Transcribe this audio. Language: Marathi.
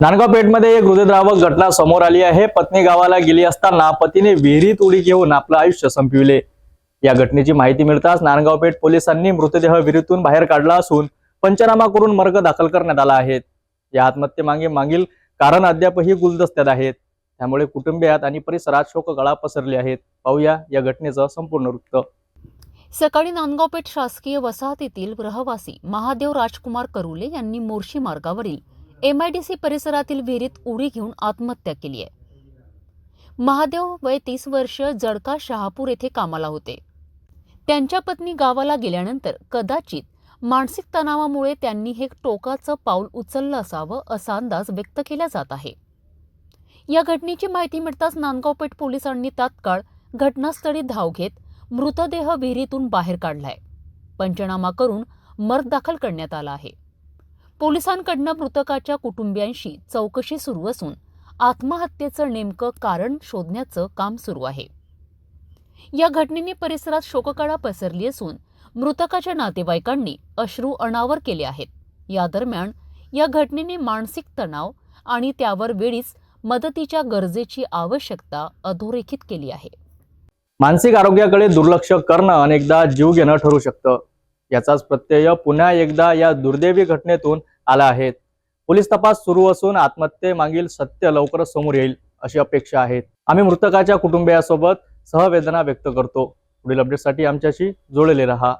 नांदगाव पेठमध्ये एक हृदयद्रावक घटना समोर आली आहे. पत्नी गावाला गेली असताना पतीने विहिरीत उडी घेऊन आपलं आयुष्य संपविले. या घटनेची माहिती मिळताच नांदगाव पेठ पोलिसांनी मृतदेह विहिरीतून बाहेर काढला असून पंचनामा करून मर्ग दाखल करण्यात आला आहे. या आत्महत्येमागे मागील कारण अद्यापही गुलदस्त्यात आहेत. त्यामुळे कुटुंबियात आणि परिसरात शोककळा पसरली आहेत. पाहूया या घटनेचं संपूर्ण वृत्त. सकाळी नांदगावपेठ शासकीय वसाहतीतील रहवासी महादेव राजकुमार करुले यांनी मोर्शी मार्गावरील एमआयडीसी परिसरातील विहिरीत उडी घेऊन आत्महत्या केली आहे. महादेव वय तीस वर्ष जडका शहापूर येथे कामाला होते. त्यांच्या पत्नी गावाला गेल्यानंतर कदाचित मानसिक तणावामुळे त्यांनी हे टोकाचं पाऊल उचललं असावं असा अंदाज व्यक्त केला जात आहे. या घटनेची माहिती मिळताच नांदगावपेठ पोलिसांनी तात्काळ घटनास्थळी धाव घेत मृतदेह विहिरीतून बाहेर काढलाय. पंचनामा करून मर्द दाखल करण्यात आला आहे. पोलिसांकडनं मृतकाच्या कुटुंबियांशी चौकशी सुरू असून आत्महत्येचं नेमकं कारण शोधण्याचं काम सुरू आहे. या घटनेने परिसरात शोककळा पसरली असून मृतकाच्या नातेवाईकांनी अश्रू अनावर केले आहेत. या दरम्यान या घटनेने मानसिक तणाव आणि त्यावर वेळीच मदतीच्या गरजेची आवश्यकता अधोरेखित केली आहे. मानसिक आरोग्याकडे दुर्लक्ष करणं अनेकदा जीव घेणं ठरू शकतं. याचाच प्रत्यय पुन्हा एकदा या दुर्दैवी घटनेतून आला आहेत पोलीस तपास सुरू असून आत्महत्येमागील सत्य लवकरच समोर येईल अशी अपेक्षा आहे. आम्ही मृतकाच्या कुटुंबियासोबत सहवेदना व्यक्त करतो. पुढील अपडेटसाठी आमच्याशी जोडले रहा.